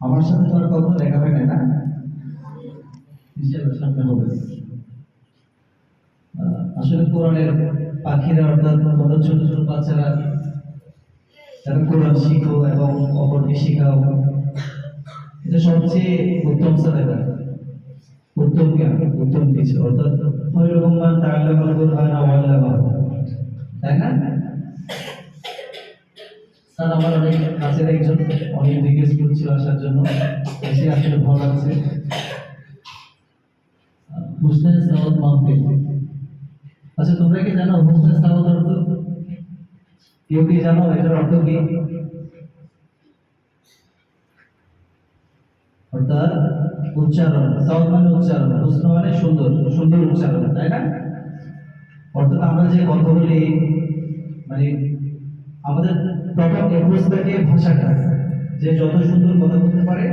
আমার সাথে তোমার কখনো দেখা হয় না? আসলে কোরআনের পাখিরা অর্থাৎ ছোট ছোট বাচ্চারা তারা কোরআন শিখো এবং অপরকে শেখাও। এটা সবচেয়ে উত্তম সাদাকা উত্তম জ্ঞান, উত্তম কিছু। অর্থাৎ ওইরকম মান তাহলে বলব হয় না ওয়াল্লাহ তাই না স্যার আমার অনেক কাছের একজন অনেক রিকোয়েস্ট করছিল আসার জন্য। এসে আসলে ভালো লাগছে। আহ, হুসনে সাওয়াত মাহফিল আচ্ছা তোমরা কি জানো হুসনে সাওয়াত অর্থ কেউ কি জানো এটার অর্থ কি? অর্থাৎ উচ্চারণ। সাউথ মানে উচ্চারণ। হুসন মানে সুন্দর। সুন্দর উচ্চারণ তাই না? অর্থাৎ আমরা যে কথা বলি মানে আমাদের প্রথম এপ্রোচ থাকে ভাষাটা যে যত সুন্দর কথা বলতে পারে